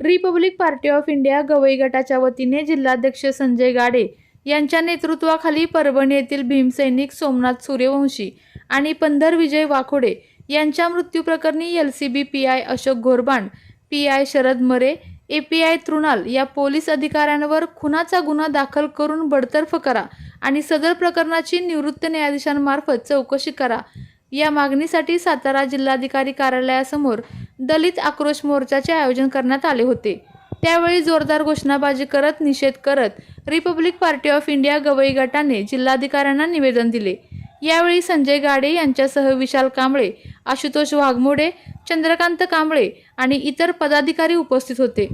Republic party of India Gavai गटाच्या वतीने जिल्हाध्यक्ष संजय गाडे यांच्या नेतृत्वाखाली परभणी येथील भीमसैनिक सोमनाथ सूर्यवंशी आणि पंधर विजय वाखोडे यांच्या मृत्यूप्रकरणी L C B P I Ashok Ghorband P I Sharad Mare A P I तृणाल या पोलीस अधिकाऱ्यांवर खुनाचा गुन्हा दाखल करून बडतर्फ करा आणि सदर प्रकरणाची निवृत्त न्यायाधीशांमार्फत चौकशी करा. या मागणीसाठी सातारा जिल्हाधिकारी कार्यालयासमोर दलित आक्रोश मोर्चाचे आयोजन करण्यात आले होते. त्यावेळी जोरदार घोषणाबाजी करत निषेध करत republic party of India Gavai गटाने जिल्हाधिकाऱ्यांना निवेदन दिले. यावेळी संजय गाडे यांच्यासह विशाल कांबळे आशुतोष वाघमोडे चंद्रकांत कांबळे आणि इतर पदाधिकारी उपस्थित होते.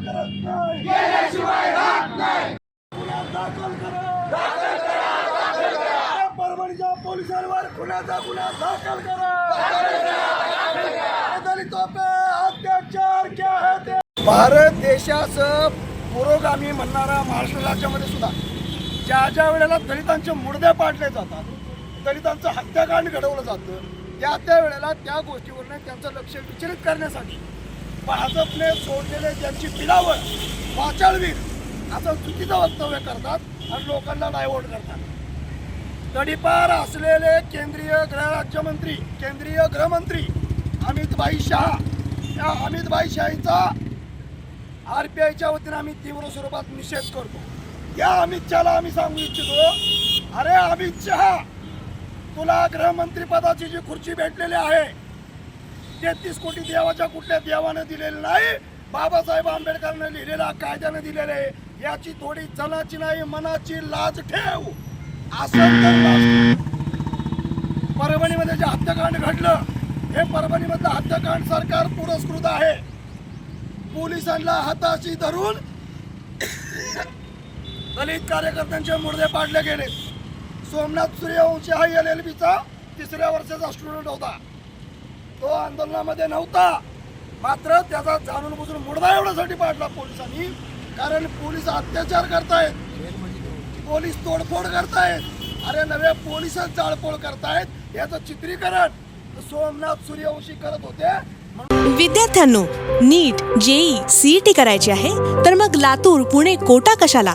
कोण करत नाही गेल्याशिवाय राहत नाही गुन्हा दाखल करा परभणीच्या पोलिसांवर खुनाचा गुन्हा दाखल करा दाखल करा दलितों पे अत्याचार क्या है ते भारत देशाचं पुरोगामी म्हणणारा महाराष्ट्र राज्यामध्ये सुद्धा ज्या ज्या वेळेला दलितांचे मुडदे पाडले जातात दलितांचं हत्याकांड घडवलं जातं त्या त्या वेळेला त्या गोष्टीवरनं त्यांचं लक्ष विचलित करण्यासाठी भाजपने सोडलेले त्यांची पिलावर वाचाळवीर असं चुकीचं वक्तव्य करतात आणि लोकांना डायव्हर्ट करतात. तडीपार असलेले केंद्रीय गृहराज्यमंत्री केंद्रीय गृहमंत्री अमितभाई शहा या अमितभाई शहाचा आर पी आयच्या वतीने आम्ही तीव्र स्वरूपात निषेध करतो. या अमित शहाला आम्ही सांगू इच्छितो अरे अमित शहा तुला गृहमंत्री पदाची जी खुर्ची भेटलेली आहे तेहतीस कोटी देवाच्या कुठल्या देवानं दिलेलं नाही बाबासाहेब आंबेडकरनं लिहिलेला कायद्यानं दिलेलं आहे. याची थोडी जनाची नाही मनाची लाज ठेव. असं परभणीमध्ये जे हत्याकांड घडलं हे परभणीमधलं हत्याकांड सरकार पुरस्कृत आहे. पोलिसांना हाताशी धरून दलित कार्यकर्त्यांचे मुर्दे पाडले गेले सोमनाथ सूर्यवंशी हा एल एल बीचा तिसऱ्या वर्षाचा स्टुडंट होता. तो आंदोलनामध्ये नव्हता. मात्र त्याचा जाणून बुजून मुडदा एवढ्यासाठी पाडला पोलिसांनी कारण पोलीस अत्याचार करतायत. पोलीस तोडफोड करतायत. अरे नव्या पोलिसच जाळपोळ करतायत. याचं चित्रीकरण सोमनाथ सूर्यवंशी करत होते. विद्यार्थ्यांनो नीट जेई सीईटी करायची आहे तर मग लातूर पुणे कोटा कशाला?